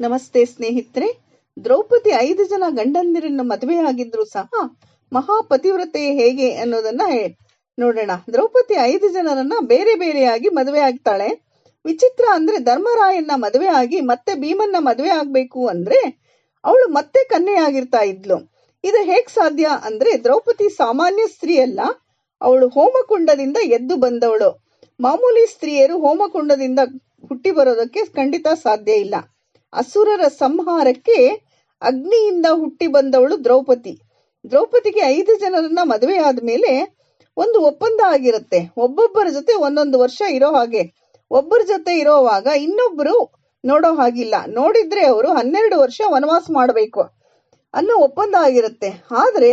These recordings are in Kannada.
ನಮಸ್ತೆ ಸ್ನೇಹಿತರೆ. ದ್ರೌಪದಿ ಐದು ಜನ ಗಂಡಂದಿರನ್ನು ಮದುವೆಯಾಗಿದ್ರು ಸಹ ಮಹಾಪತಿವ್ರತೆ ಹೇಗೆ ಅನ್ನೋದನ್ನ ನೋಡೋಣ. ದ್ರೌಪದಿ ಐದು ಜನರನ್ನ ಬೇರೆ ಬೇರೆಯಾಗಿ ಮದುವೆ ಆಗ್ತಾಳೆ ವಿಚಿತ್ರ ಅಂದ್ರೆ ಧರ್ಮರಾಯನ್ನ ಮದುವೆ ಆಗಿ ಮತ್ತೆ ಭೀಮನ್ನ ಮದುವೆ ಆಗ್ಬೇಕು ಅಂದ್ರೆ ಅವಳು ಮತ್ತೆ ಕನ್ಯೆಯಾಗಿರ್ತಾ ಇದ್ಲು. ಇದು ಹೇಗ್ ಸಾಧ್ಯ ಅಂದ್ರೆ ದ್ರೌಪದಿ ಸಾಮಾನ್ಯ ಸ್ತ್ರೀ ಅಲ್ಲ ಅವಳು ಹೋಮಕುಂಡದಿಂದ ಎದ್ದು ಬಂದವಳು. ಮಾಮೂಲಿ ಸ್ತ್ರೀಯರು ಹೋಮಕುಂಡದಿಂದ ಹುಟ್ಟಿ ಬರೋದಕ್ಕೆ ಖಂಡಿತ ಸಾಧ್ಯ ಇಲ್ಲ. ಅಸುರರ ಸಂಹಾರಕ್ಕೆ ಅಗ್ನಿಯಿಂದ ಹುಟ್ಟಿ ಬಂದವಳು ದ್ರೌಪದಿ. ದ್ರೌಪದಿಗೆ ಐದು ಜನರನ್ನ ಮದುವೆ ಆದ್ಮೇಲೆ ಒಂದು ಒಪ್ಪಂದ ಆಗಿರುತ್ತೆ. ಒಬ್ಬೊಬ್ಬರ ಜೊತೆ ಒಂದೊಂದು ವರ್ಷ ಇರೋ ಹಾಗೆ. ಒಬ್ಬರ ಜೊತೆ ಇರೋವಾಗ ಇನ್ನೊಬ್ರು ನೋಡೋ ಹಾಗಿಲ್ಲ. ನೋಡಿದ್ರೆ ಅವರು ಹನ್ನೆರಡು ವರ್ಷ ವನವಾಸ ಮಾಡಬೇಕು ಅನ್ನೋ ಒಪ್ಪಂದ ಆಗಿರುತ್ತೆ. ಆದ್ರೆ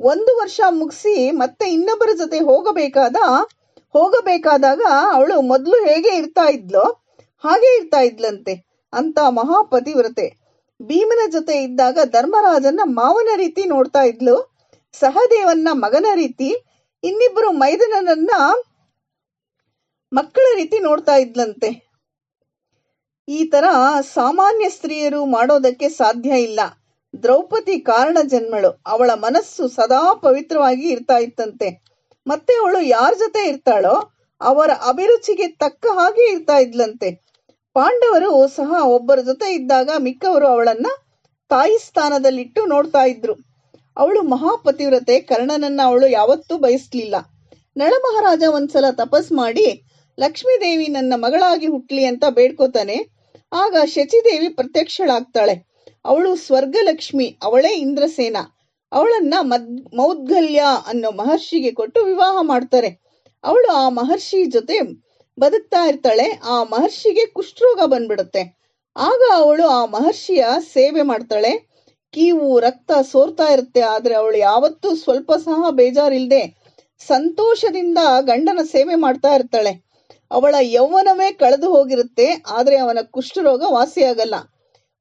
ಒಂದು ವರ್ಷ ಮುಗಿಸಿ ಮತ್ತೆ ಇನ್ನೊಬ್ಬರ ಜೊತೆ ಹೋಗಬೇಕಾದ, ಹೋಗಬೇಕಾದಾಗ ಅವಳು ಮೊದಲು ಹೇಗೆ ಇರ್ತಾ ಇದ್ಲೋ ಹಾಗೆ ಇರ್ತಾ ಇದ್ಲಂತೆ. ಅಂತ ಮಹಾಪತಿವ್ರತೆ. ಭೀಮನ ಜೊತೆ ಇದ್ದಾಗ ಧರ್ಮರಾಜನ್ನ ಮಾವನ ರೀತಿ ನೋಡ್ತಾ ಇದ್ಲು, ಸಹದೇವನ್ನ ಮಗನ ರೀತಿ ಇನ್ನಿಬ್ಬರು ಮೈದನನನ್ನ ಮಕ್ಕಳ ರೀತಿ ನೋಡ್ತಾ ಇದ್ಲಂತೆ. ಈ ತರ ಸಾಮಾನ್ಯ ಸ್ತ್ರೀಯರು ಮಾಡೋದಕ್ಕೆ ಸಾಧ್ಯ ಇಲ್ಲ. ದ್ರೌಪದಿ ಕಾರಣ ಜನ್ಮಳು. ಅವಳ ಮನಸ್ಸು ಸದಾ ಪವಿತ್ರವಾಗಿ ಇರ್ತಾ ಇತ್ತಂತೆ. ಮತ್ತೆ ಅವಳು ಯಾರ ಜೊತೆ ಇರ್ತಾಳೋ, ಅವರ ಅಭಿರುಚಿಗೆ ತಕ್ಕ ಹಾಗೆ ಇರ್ತಾ ಇದ್ಲಂತೆ. ಪಾಂಡವರು ಸಹ ಒಬ್ಬರ ಜೊತೆ ಇದ್ದಾಗ ಮಿಕ್ಕವರು ಅವಳನ್ನ ತಾಯಿ ಸ್ಥಾನದಲ್ಲಿಟ್ಟು ನೋಡ್ತಾ ಇದ್ರು. ಅವಳು ಮಹಾಪತಿವ್ರತೆ, ಕರ್ಣನನ್ನ ಅವಳು ಯಾವತ್ತೂ ಬಯಸ್ಲಿಲ್ಲ. ನಳ ಮಹಾರಾಜ ಒಂದ್ಸಲ ತಪಸ್ ಮಾಡಿ ಲಕ್ಷ್ಮೀದೇವಿ ನನ್ನ ಮಗಳಾಗಿ ಹುಟ್ಲಿ ಅಂತ ಬೇಡ್ಕೋತಾನೆ, ಆಗ ಶಚಿದೇವಿ ಪ್ರತ್ಯಕ್ಷಳಾಗ್ತಾಳೆ. ಅವಳು ಸ್ವರ್ಗಲಕ್ಷ್ಮಿ, ಅವಳೇ ಇಂದ್ರಸೇನ. ಅವಳನ್ನ ಮದ್ ಮೌದ್ಗಲ್ಯ ಅನ್ನೋ ಮಹರ್ಷಿಗೆ ಕೊಟ್ಟು ವಿವಾಹ ಮಾಡ್ತಾರೆ. ಅವಳು ಆ ಮಹರ್ಷಿ ಜೊತೆ ಬದುಕ್ತಾ ಇರ್ತಾಳೆ, ಆ ಮಹರ್ಷಿಗೆ ಕುಷ್ಠರೋಗ ಬಂದ್ಬಿಡುತ್ತೆ. ಆಗ ಅವಳು ಆ ಮಹರ್ಷಿಯ ಸೇವೆ ಮಾಡ್ತಾಳೆ. ಕೀವು, ರಕ್ತ ಸೋರ್ತಾ ಇರುತ್ತೆ, ಆದ್ರೆ ಅವಳು ಯಾವತ್ತೂ ಸ್ವಲ್ಪ ಸಹ ಬೇಜಾರಿಲ್ದೆ ಸಂತೋಷದಿಂದ ಗಂಡನ ಸೇವೆ ಮಾಡ್ತಾ ಇರ್ತಾಳೆ. ಅವಳ ಯೌವನವೇ ಕಳೆದು ಹೋಗಿರುತ್ತೆ, ಆದ್ರೆ ಅವನ ಕುಷ್ಠರೋಗ ವಾಸಿಯಾಗಲ್ಲ.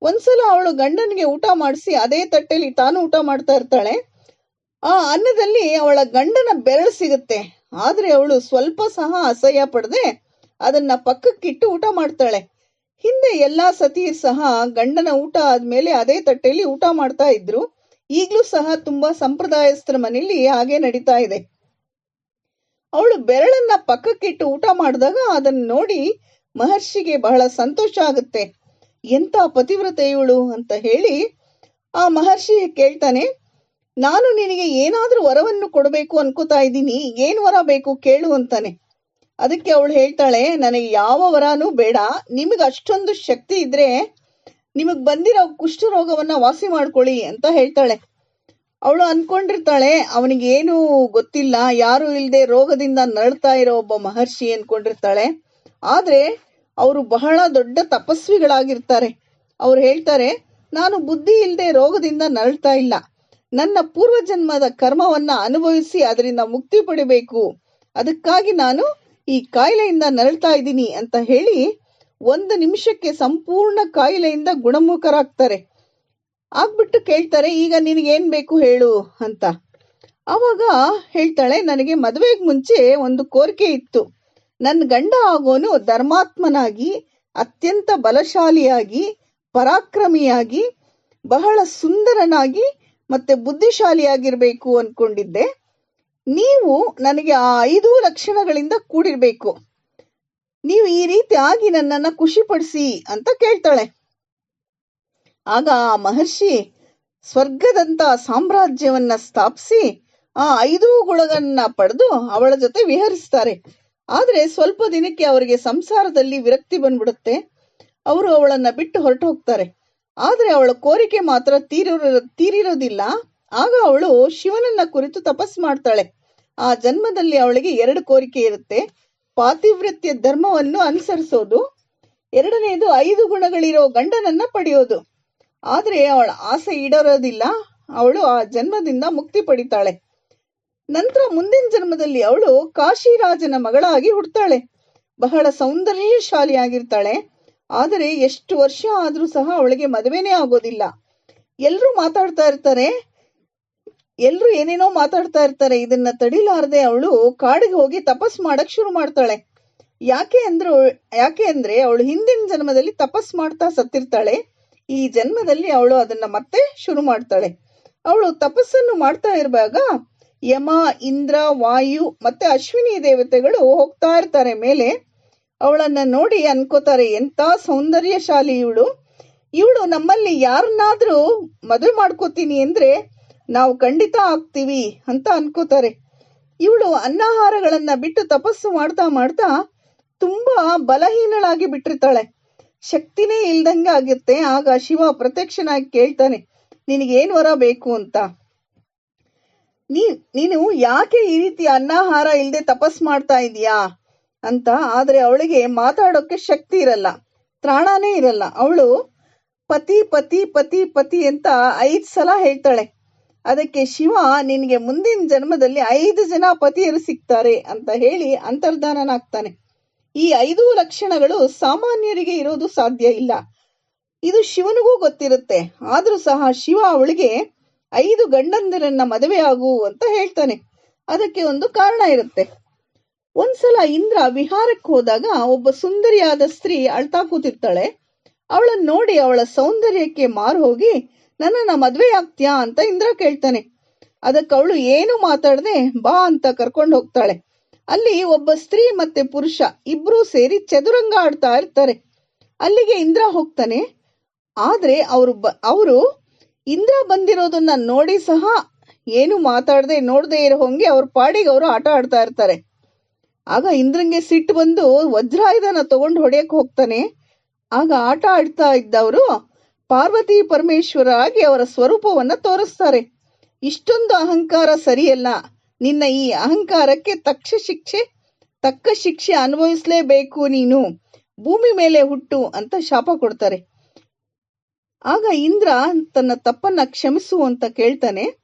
ಒಂದ್ಸಲ ಅವಳು ಗಂಡನಿಗೆ ಊಟ ಮಾಡಿಸಿ, ಅದೇ ತಟ್ಟೆಲಿ ತಾನು ಊಟ ಮಾಡ್ತಾ ಇರ್ತಾಳೆ. ಆ ಅನ್ನದಲ್ಲಿ ಅವಳ ಗಂಡನ ಬೆರಳು ಸಿಗುತ್ತೆ. ಆದ್ರೆ ಅವಳು ಸ್ವಲ್ಪ ಸಹ ಅಸಹ್ಯ ಪಡದೆ ಅದನ್ನ ಪಕ್ಕಕ್ಕಿಟ್ಟು ಊಟ ಮಾಡ್ತಾಳೆ. ಹಿಂದೆ ಎಲ್ಲಾ ಸತಿ ಸಹ ಗಂಡನ ಊಟ ಆದ್ಮೇಲೆ ಅದೇ ತಟ್ಟೆಯಲ್ಲಿ ಊಟ ಮಾಡ್ತಾ ಇದ್ರು. ಈಗ್ಲೂ ಸಹ ತುಂಬಾ ಸಂಪ್ರದಾಯಸ್ಥರ ಮನೆಯಲ್ಲಿ ಹಾಗೆ ನಡೀತಾ ಇದೆ. ಅವಳು ಬೆರಳನ್ನ ಪಕ್ಕಕ್ಕಿಟ್ಟು ಊಟ ಮಾಡಿದಾಗ ಅದನ್ನ ನೋಡಿ ಮಹರ್ಷಿಗೆ ಬಹಳ ಸಂತೋಷ ಆಗುತ್ತೆ. ಎಂತ ಪತಿವ್ರತೆ ಇವಳು ಅಂತ ಹೇಳಿ ಆ ಮಹರ್ಷಿ ಕೇಳ್ತಾನೆ ನಾನು ನಿನಗೆ ಏನಾದರೂ ವರವನ್ನು ಕೊಡಬೇಕು ಅನ್ಕೋತಾ ಇದ್ದೀನಿ. ಏನ್ ವರ ಬೇಕು ಕೇಳು ಅಂತಾನೆ. ಅದಕ್ಕೆ ಅವಳು ಹೇಳ್ತಾಳೆ, ನನಗೆ ಯಾವ ವರನೂ ಬೇಡ. ನಿಮಗೆ ಅಷ್ಟೊಂದು ಶಕ್ತಿ ಇದ್ರೆ ನಿಮಗೆ ಬಂದಿರೋ ಕುಷ್ಠರೋಗವನ್ನ ವಾಸಿ ಮಾಡ್ಕೊಳ್ಳಿ ಅಂತ ಹೇಳ್ತಾಳೆ. ಅವಳು ಅನ್ಕೊಂಡಿರ್ತಾಳೆ ಅವನಿಗೆ ಏನು ಗೊತ್ತಿಲ್ಲ, ಯಾರು ಇಲ್ಲದೆ ರೋಗದಿಂದ ನರಳ್ತಾ ಇರೋ ಒಬ್ಬ ಮಹರ್ಷಿ ಅನ್ಕೊಂಡಿರ್ತಾಳೆ. ಆದ್ರೆ ಅವರು ಬಹಳ ದೊಡ್ಡ ತಪಸ್ವಿಗಳಾಗಿರ್ತಾರೆ. ಅವ್ರು ಹೇಳ್ತಾರೆ, ನಾನು ಬುದ್ಧಿ ಇಲ್ಲದೆ ರೋಗದಿಂದ ನರಳ್ತಾ ಇಲ್ಲ. ನನ್ನ ಪೂರ್ವಜನ್ಮದ ಕರ್ಮವನ್ನ ಅನುಭವಿಸಿ ಅದರಿಂದ ಮುಕ್ತಿ ಪಡಿಬೇಕು. ಅದಕ್ಕಾಗಿ ನಾನು ಈ ಕಾಯಿಲೆಯಿಂದ ನರಳ್ತಾ ಇದ್ದೀನಿ ಅಂತ ಹೇಳಿ ಒಂದು ನಿಮಿಷಕ್ಕೆ ಸಂಪೂರ್ಣ ಕಾಯಿಲೆಯಿಂದ ಗುಣಮುಖರಾಗ್ತಾರೆ. ಆಗ್ಬಿಟ್ಟು ಕೇಳ್ತಾರೆ, ಈಗ ನಿನಗೇನ್ ಬೇಕು ಹೇಳು ಅಂತ. ಅವಾಗ ಹೇಳ್ತಾಳೆ, ನನಗೆ ಮದುವೆಗೆ ಮುಂಚೆ ಒಂದು ಕೋರಿಕೆ ಇತ್ತು. ನನ್ನ ಗಂಡ ಆಗೋನು ಧರ್ಮಾತ್ಮನಾಗಿ, ಅತ್ಯಂತ ಬಲಶಾಲಿಯಾಗಿ, ಪರಾಕ್ರಮಿಯಾಗಿ, ಬಹಳ ಸುಂದರನಾಗಿ ಮತ್ತೆ ಬುದ್ಧಿಶಾಲಿಯಾಗಿರ್ಬೇಕು ಅನ್ಕೊಂಡಿದ್ದೆ. ನೀವು ನನಗೆ ಆ ಐದು ಲಕ್ಷಣಗಳಿಂದ ಕೂಡಿರ್ಬೇಕು. ನೀವು ಈ ರೀತಿ ಆಗಿ ನನ್ನನ್ನ ಖುಷಿಪಡಿಸಿ ಅಂತ ಕೇಳ್ತಾಳೆ. ಆಗ ಆ ಮಹರ್ಷಿ ಸ್ವರ್ಗದಂತ ಸಾಮ್ರಾಜ್ಯವನ್ನ ಸ್ಥಾಪಿಸಿ ಆ ಐದು ಗುಳಗನ್ನ ಪಡೆದು ಅವಳ ಜೊತೆ ವಿಹರಿಸ್ತಾರೆ. ಆದ್ರೆ ಸ್ವಲ್ಪ ದಿನಕ್ಕೆ ಅವರಿಗೆ ಸಂಸಾರದಲ್ಲಿ ವಿರಕ್ತಿ ಬಂದ್ಬಿಡುತ್ತೆ. ಅವರು ಅವಳನ್ನ ಬಿಟ್ಟು ಹೊರಟು ಹೋಗ್ತಾರೆ ಆದ್ರೆ ಅವಳ ಕೋರಿಕೆ ಮಾತ್ರ ತೀರಿರ ತೀರಿರೋದಿಲ್ಲ ಆಗ ಅವಳು ಶಿವನನ್ನ ಕುರಿತು ತಪಸ್ ಮಾಡ್ತಾಳೆ. ಆ ಜನ್ಮದಲ್ಲಿ ಅವಳಿಗೆ ಎರಡು ಕೋರಿಕೆ ಇರುತ್ತೆ. ಪಾತಿವ್ರತ್ಯ ಧರ್ಮವನ್ನು ಅನುಸರಿಸೋದು. ಎರಡನೇದು ಐದು ಗುಣಗಳಿರೋ ಗಂಡನನ್ನ ಪಡೆಯೋದು. ಆದ್ರೆ ಅವಳ ಆಸೆ ಈಡರೋದಿಲ್ಲ. ಅವಳು ಆ ಜನ್ಮದಿಂದ ಮುಕ್ತಿ ಪಡಿತಾಳೆ. ನಂತರ ಮುಂದಿನ ಜನ್ಮದಲ್ಲಿ ಅವಳು ಕಾಶಿರಾಜನ ಮಗಳಾಗಿ ಹುಡ್ತಾಳೆ ಬಹಳ ಸೌಂದರ್ಯಶಾಲಿಯಾಗಿರ್ತಾಳೆ. ಆದರೆ ಎಷ್ಟು ವರ್ಷ ಆದ್ರೂ ಸಹ ಅವಳಿಗೆ ಮದುವೆನೇ ಆಗೋದಿಲ್ಲ. ಎಲ್ಲರೂ ಮಾತಾಡ್ತಾ ಇರ್ತಾರೆ. ಎಲ್ಲರೂ ಏನೇನೋ ಮಾತಾಡ್ತಾ ಇರ್ತಾರೆ. ಇದನ್ನ ತಡಿಲಾರದೆ ಅವಳು ಕಾಡಿಗೆ ಹೋಗಿ ತಪಸ್ ಮಾಡಕ್ ಶುರು ಮಾಡ್ತಾಳೆ. ಯಾಕೆ ಅಂದ್ರು, ಯಾಕೆ ಅಂದ್ರೆ ಅವಳು ಹಿಂದಿನ ಜನ್ಮದಲ್ಲಿ ತಪಸ್ ಮಾಡ್ತಾ ಸತ್ತಿರ್ತಾಳೆ. ಈ ಜನ್ಮದಲ್ಲಿ ಅವಳು ಅದನ್ನ ಮತ್ತೆ ಶುರು ಮಾಡ್ತಾಳೆ. ಅವಳು ತಪಸ್ಸನ್ನು ಮಾಡ್ತಾ ಇರುವಾಗ ಯಮ, ಇಂದ್ರ, ವಾಯು ಮತ್ತೆ ಅಶ್ವಿನಿ ದೇವತೆಗಳು ಹೋಗ್ತಾ ಇರ್ತಾರೆ. ಮೇಲೆ ಅವಳನ್ನ ನೋಡಿ ಅನ್ಕೋತಾರೆ ಎಂತ ಸೌಂದರ್ಯಶಾಲಿ ಇವಳು ಇವಳು ನಮ್ಮಲ್ಲಿ ಯಾರನ್ನಾದ್ರೂ ಮದುವೆ ಮಾಡ್ಕೋತೀನಿ ಅಂದ್ರೆ ನಾವು ಖಂಡಿತ ಆಗ್ತೀವಿ ಅಂತ ಅನ್ಕೋತಾರೆ. ಇವಳು ಅನ್ನಾಹಾರಗಳನ್ನ ಬಿಟ್ಟು ತಪಸ್ಸು ಮಾಡ್ತಾ ಮಾಡ್ತಾ ತುಂಬಾ ಬಲಹೀನಳಾಗಿ ಬಿಟ್ಟಿರ್ತಾಳೆ. ಶಕ್ತಿನೇ ಇಲ್ದಂಗೆ ಆಗಿರುತ್ತೆ, ಆಗ ಶಿವ ಪ್ರತ್ಯಕ್ಷನಾಗಿ ಕೇಳ್ತಾನೆ, ನಿನಗೇನು ವರ ಬೇಕು ಅಂತ. ನೀ, ನೀನು ಯಾಕೆ ಈ ರೀತಿ ಅನ್ನಾಹಾರ ಇಲ್ದೆ ತಪಸ್ ಮಾಡ್ತಾ ಇದೀಯಾ? ಅಂತ. ಆದ್ರೆ ಅವಳಿಗೆ ಮಾತಾಡೋಕೆ ಶಕ್ತಿ ಇರಲ್ಲ. ತ್ರಾಣನೇ ಇರಲ್ಲ. ಅವಳು ಪತಿ ಪತಿ ಪತಿ ಪತಿ ಅಂತ ಐದ್ ಸಲ ಹೇಳ್ತಾಳೆ. ಅದಕ್ಕೆ ಶಿವ, ನಿನಗೆ ಮುಂದಿನ ಜನ್ಮದಲ್ಲಿ ಐದು ಜನ ಪತಿಯರು ಸಿಗ್ತಾರೆ ಅಂತ ಹೇಳಿ ಅಂತರ್ಧಾನನಾಗ್ತಾನೆ. ಈ ಐದು ಲಕ್ಷಣಗಳು ಸಾಮಾನ್ಯರಿಗೆ ಇರೋದು ಸಾಧ್ಯ ಇಲ್ಲ. ಇದು ಶಿವನಿಗೂ ಗೊತ್ತಿರುತ್ತೆ. ಆದ್ರೂ ಸಹ ಶಿವ ಅವಳಿಗೆ ಐದು ಗಂಡಂದಿರನ್ನ ಮದುವೆ ಆಗು ಅಂತ ಹೇಳ್ತಾನೆ. ಅದಕ್ಕೆ ಒಂದು ಕಾರಣ ಇರುತ್ತೆ. ಒಂದ್ಸಲ ಇಂದ್ರ ವಿಹಾರಕ್ಕೆ ಹೋದಾಗ ಒಬ್ಬ ಸುಂದರಿಯಾದ ಸ್ತ್ರೀ ಅಳ್ತಾ ಕೂತಿರ್ತಾಳೆ. ಅವಳನ್ನ ನೋಡಿ ಅವಳ ಸೌಂದರ್ಯಕ್ಕೆ ಮಾರು ಹೋಗಿ, ನನ್ನನ್ನ ಮದ್ವೆ ಆಗ್ತೀಯಾ? ಅಂತ ಇಂದ್ರ ಕೇಳ್ತಾನೆ. ಅದಕ್ಕೆ ಅವಳು, ಏನು ಮಾತಾಡದೆ? ಬಾ ಅಂತ ಕರ್ಕೊಂಡು ಹೋಗ್ತಾಳೆ. ಅಲ್ಲಿ ಒಬ್ಬ ಸ್ತ್ರೀ ಮತ್ತೆ ಪುರುಷ ಇಬ್ರು ಸೇರಿ ಚದುರಂಗ ಆಡ್ತಾ ಇರ್ತಾರೆ. ಅಲ್ಲಿಗೆ ಇಂದ್ರ ಹೋಗ್ತಾನೆ. ಆದ್ರೆ ಅವರು ಬ, ಅವರು ಇಂದ್ರ ಬಂದಿರೋದನ್ನ ನೋಡಿ ಸಹ ಏನು ಮಾತಾಡದೆ ನೋಡದೆ ಇರೋ ಹಂಗೆ ಅವ್ರ ಪಾಡಿಗೆ ಅವರು ಆಟ ಆಡ್ತಾ ಇರ್ತಾರೆ. ಆಗ ಇಂದ್ರಂಗೆ ಸಿಟ್ಟು ಬಂದು ವಜ್ರಾಯುಧನ ತಗೊಂಡು ಹೊಡೆಯಕ್ ಹೋಗ್ತಾನೆ. ಆಗ ಆಟ ಆಡ್ತಾ ಇದ್ದವರು ಪಾರ್ವತಿ ಪರಮೇಶ್ವರ ಆಗಿ ಅವರ ಸ್ವರೂಪವನ್ನ ತೋರಿಸ್ತಾರೆ. ಇಷ್ಟೊಂದು ಅಹಂಕಾರ ಸರಿಯಲ್ಲ. ನಿನ್ನ ಈ ಅಹಂಕಾರಕ್ಕೆ ತಕ್ಷ ಶಿಕ್ಷೆ, ತಕ್ಕ ಶಿಕ್ಷೆ ಅನುಭವಿಸ್ಲೇಬೇಕು ನೀನು. ಭೂಮಿ ಮೇಲೆ ಹುಟ್ಟು ಅಂತ ಶಾಪ ಕೊಡ್ತಾರೆ. ಆಗ ಇಂದ್ರ ತನ್ನ ತಪ್ಪನ್ನ ಕ್ಷಮಿಸು ಅಂತ ಕೇಳ್ತಾನೆ.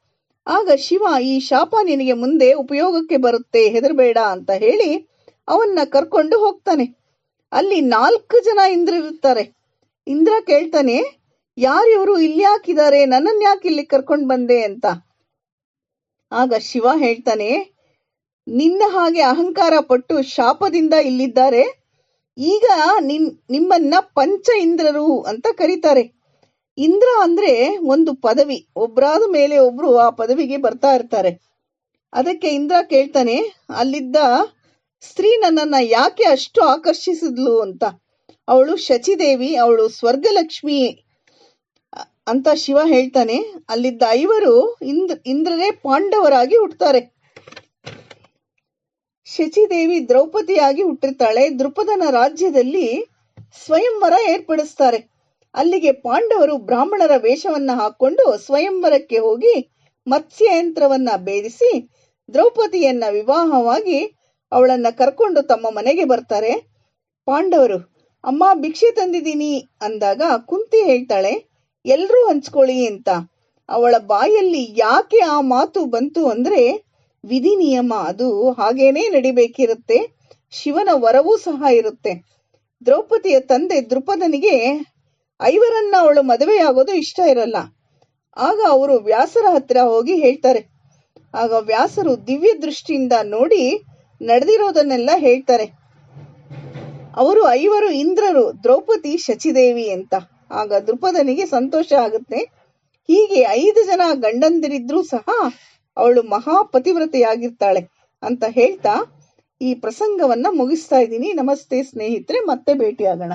ಆಗ ಶಿವ ಈ ಶಾಪ ನಿನಗೆ ಮುಂದೆ ಉಪಯೋಗಕ್ಕೆ ಬರುತ್ತೆ, ಹೆದರ್ಬೇಡ ಅಂತ ಹೇಳಿ ಅವನ್ನ ಕರ್ಕೊಂಡು ಹೋಗ್ತಾನೆ. ಅಲ್ಲಿ ನಾಲ್ಕು ಜನ ಇಂದ್ರಿರುತ್ತಾರೆ ಇಂದ್ರ ಕೇಳ್ತಾನೆ ಯಾರಿವರು ಇಲ್ಲಿ ಹಾಕಿದ್ದಾರೆ? ನನ್ನನ್ ಯಾಕೆ ಇಲ್ಲಿ ಕರ್ಕೊಂಡು ಬಂದೆ? ಅಂತ. ಆಗ ಶಿವ ಹೇಳ್ತಾನೆ, ನಿನ್ನ ಹಾಗೆ ಅಹಂಕಾರ ಪಟ್ಟು ಶಾಪದಿಂದ ಇಲ್ಲಿದ್ದಾರೆ. ಈಗ ನಿನ್, ನಿಮ್ಮನ್ನ ಪಂಚ ಇಂದ್ರರು ಅಂತ ಕರೀತಾರೆ. ಇಂದ್ರ ಅಂದ್ರೆ ಒಂದು ಪದವಿ. ಒಬ್ರಾದ ಮೇಲೆ ಒಬ್ರು ಆ ಪದವಿಗೆ ಬರ್ತಾ ಇರ್ತಾರೆ. ಅದಕ್ಕೆ ಇಂದ್ರ ಕೇಳ್ತಾನೆ, ಅಲ್ಲಿದ್ದ ಸ್ತ್ರೀ ನನ್ನನ್ನ ಯಾಕೆ ಅಷ್ಟು ಆಕರ್ಷಿಸಿದ್ಲು ಅಂತ? ಅವಳು ಶಚಿದೇವಿ, ಅವಳು ಸ್ವರ್ಗಲಕ್ಷ್ಮಿ ಅಂತ ಶಿವ ಹೇಳ್ತಾನೆ. ಅಲ್ಲಿದ್ದ ಐವರು ಇಂದ್ರ ಇಂದ್ರನೇ ಪಾಂಡವರಾಗಿ ಹುಟ್ಟುತ್ತಾರೆ ಶಚಿದೇವಿ ದ್ರೌಪದಿಯಾಗಿ ಹುಟ್ಟಿರ್ತಾಳೆ. ದೃಪದನ ರಾಜ್ಯದಲ್ಲಿ ಸ್ವಯಂವರ ಏರ್ಪಡಿಸ್ತಾರೆ. ಅಲ್ಲಿಗೆ ಪಾಂಡವರು ಬ್ರಾಹ್ಮಣರ ವೇಷವನ್ನ ಹಾಕೊಂಡು ಸ್ವಯಂವರಕ್ಕೆ ಹೋಗಿ ಮತ್ಸ್ಯಯಂತ್ರವನ್ನ ಭೇದಿಸಿ ದ್ರೌಪದಿಯನ್ನ ವಿವಾಹವಾಗಿ ಅವಳನ್ನ ಕರ್ಕೊಂಡು ತಮ್ಮ ಮನೆಗೆ ಬರ್ತಾರೆ. ಪಾಂಡವರು, ಅಮ್ಮ, ಭಿಕ್ಷೆ ತಂದಿದ್ದೀನಿ ಅಂದಾಗ ಕುಂತಿ ಹೇಳ್ತಾಳೆ, ಎಲ್ರೂ ಹಂಚ್ಕೊಳ್ಳಿ ಅಂತ. ಅವಳ ಬಾಯಲ್ಲಿ ಯಾಕೆ ಆ ಮಾತು ಬಂತು ಅಂದ್ರೆ, ವಿಧಿ ನಿಯಮ ಅದು ಹಾಗೇನೇ ನಡಿಬೇಕಿರುತ್ತೆ, ಶಿವನ ವರವೂ ಸಹ ಇರುತ್ತೆ. ದ್ರೌಪದಿಯ ತಂದೆ ದೃಪದನಿಗೆ ಐವರನ್ನ ಅವಳು ಮದುವೆಯಾಗೋದು ಇಷ್ಟ ಇರಲ್ಲ. ಆಗ ಅವರು ವ್ಯಾಸರ ಹತ್ರ ಹೋಗಿ ಹೇಳ್ತಾರೆ. ಆಗ ವ್ಯಾಸರು ದಿವ್ಯ ದೃಷ್ಟಿಯಿಂದ ನೋಡಿ ನಡೆದಿರೋದನ್ನೆಲ್ಲ ಹೇಳ್ತಾರೆ. ಅವರು ಐವರು ಇಂದ್ರರು, ದ್ರೌಪದಿ, ಶಚಿದೇವಿ ಅಂತ. ಆಗ ದೃಪದನಿಗೆ ಸಂತೋಷ ಆಗುತ್ತೆ. ಹೀಗೆ ಐದು ಜನ ಗಂಡಂದಿರಿದ್ರೂ ಸಹ ಅವಳು ಮಹಾಪತಿವ್ರತೆಯಾಗಿರ್ತಾಳೆ ಅಂತ ಹೇಳ್ತಾ ಈ ಪ್ರಸಂಗವನ್ನ ಮುಗಿಸ್ತಾ ಇದ್ದೀನಿ. ನಮಸ್ತೆ ಸ್ನೇಹಿತರೆ, ಮತ್ತೆ ಭೇಟಿಯಾಗೋಣ.